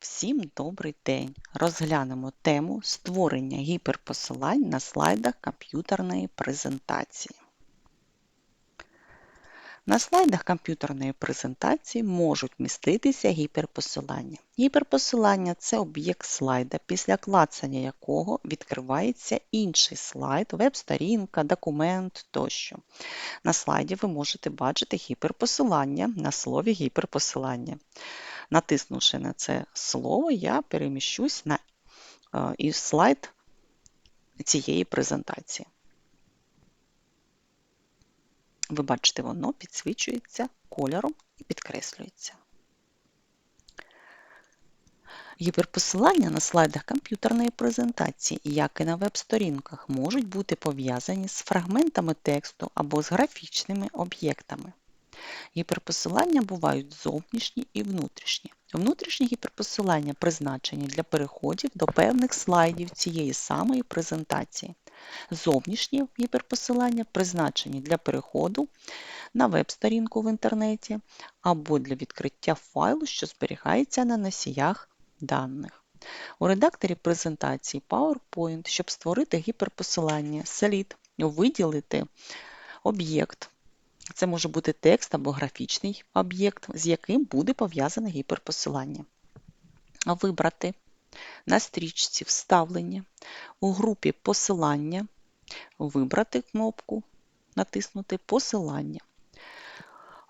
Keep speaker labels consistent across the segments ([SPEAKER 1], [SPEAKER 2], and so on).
[SPEAKER 1] Всім добрий день! Розглянемо тему створення гіперпосилань на слайдах комп'ютерної презентації. На слайдах комп'ютерної презентації можуть міститися гіперпосилання. Гіперпосилання це об'єкт слайда, після клацання якого відкривається інший слайд, веб-сторінка, документ тощо. На слайді ви можете бачити гіперпосилання на слові гіперпосилання. Натиснувши на це слово, я переміщусь на е, і слайд цієї презентації. Ви бачите, воно підсвічується кольором і підкреслюється. Гіперпосилання на слайдах комп'ютерної презентації, як і на веб-сторінках, можуть бути пов'язані з фрагментами тексту або з графічними об'єктами. Гіперпосилання бувають зовнішні і внутрішні. Внутрішні гіперпосилання призначені для переходів до певних слайдів цієї самої презентації. Зовнішні гіперпосилання призначені для переходу на веб-сторінку в інтернеті або для відкриття файлу, що зберігається на носіях даних. У редакторі презентації PowerPoint, щоб створити гіперпосилання, слід виділити об'єкт. Це може бути текст або графічний об'єкт, з яким буде пов'язане гіперпосилання. Вибрати на стрічці вставлення у групі посилання, вибрати кнопку, натиснути Посилання.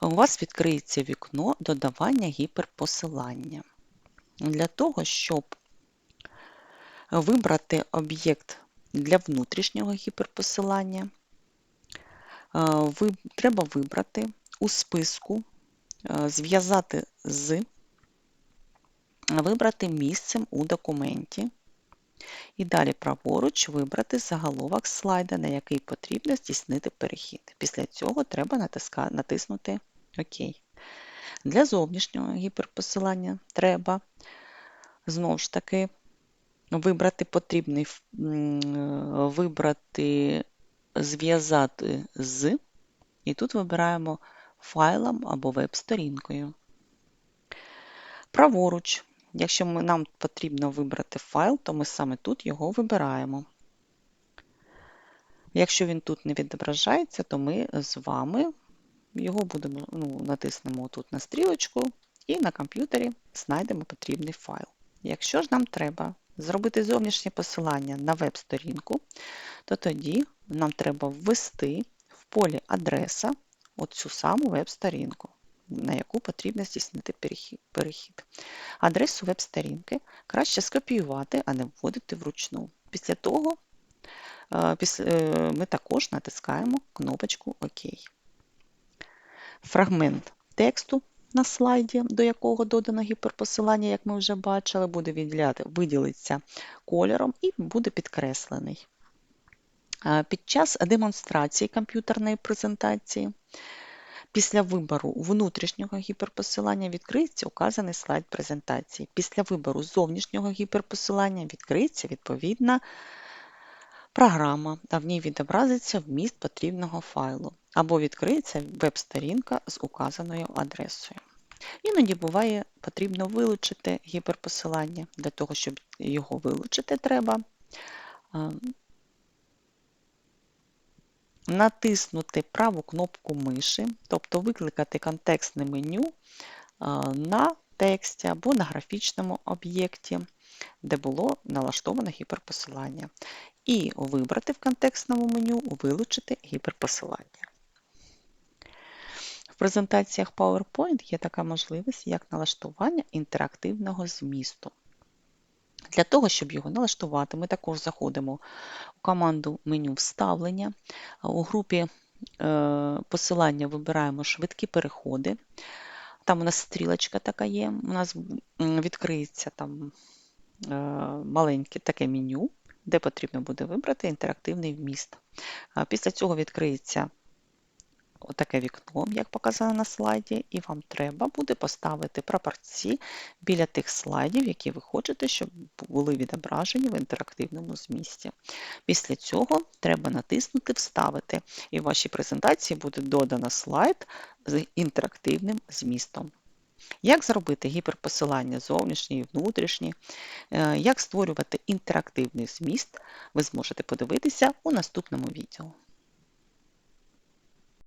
[SPEAKER 1] У вас відкриється вікно додавання гіперпосилання. Для того, щоб вибрати об'єкт для внутрішнього гіперпосилання, ви, треба вибрати у списку, зв'язати з, вибрати місцем у документі. І далі праворуч вибрати заголовок слайда, на який потрібно здійснити перехід. Після цього треба натиска, натиснути ОК. Для зовнішнього гіперпосилання треба знову ж таки вибрати потрібний вибрати зв'язати з, і тут вибираємо файлом або веб-сторінкою. Праворуч, якщо нам потрібно вибрати файл, то ми саме тут його вибираємо. Якщо він тут не відображається, то ми з вами його будемо ну, натиснемо тут на стрілочку і на комп'ютері знайдемо потрібний файл. Якщо ж нам треба зробити зовнішнє посилання на веб-сторінку, то тоді нам треба ввести в полі адреса оцю саму веб-сторінку, на яку потрібно здійснити перехід. Адресу веб-сторінки краще скопіювати, а не вводити вручну. Після того е, е, ми також натискаємо кнопочку ОК. Фрагмент тексту на слайді, до якого додано гіперпосилання, як ми вже бачили, буде виділиться кольором і буде підкреслений. Під час демонстрації комп'ютерної презентації після вибору внутрішнього гіперпосилання відкриється указаний слайд презентації. Після вибору зовнішнього гіперпосилання відкриється відповідна програма, а в ній відобразиться вміст потрібного файлу, або відкриється веб-сторінка з указаною адресою. Іноді буває потрібно вилучити гіперпосилання. Для того, щоб його вилучити, треба натиснути праву кнопку миші, тобто викликати контекстне меню на тексті або на графічному об'єкті, де було налаштоване гіперпосилання. І вибрати в контекстному меню Вилучити гіперпосилання. В презентаціях PowerPoint є така можливість, як налаштування інтерактивного змісту. Для того, щоб його налаштувати, ми також заходимо у команду меню Вставлення. У групі е, посилання вибираємо швидкі переходи. Там у нас стрілочка така є, у нас відкриється там е, маленьке таке меню, де потрібно буде вибрати інтерактивний вміст. Після цього відкриється отаке вікно, як показано на слайді, і вам треба буде поставити прапорці біля тих слайдів, які ви хочете, щоб були відображені в інтерактивному змісті. Після цього треба натиснути Вставити, і в вашій презентації буде додано слайд з інтерактивним змістом. Як зробити гіперпосилання зовнішні і внутрішні, е, як створювати інтерактивний зміст, ви зможете подивитися у наступному відео.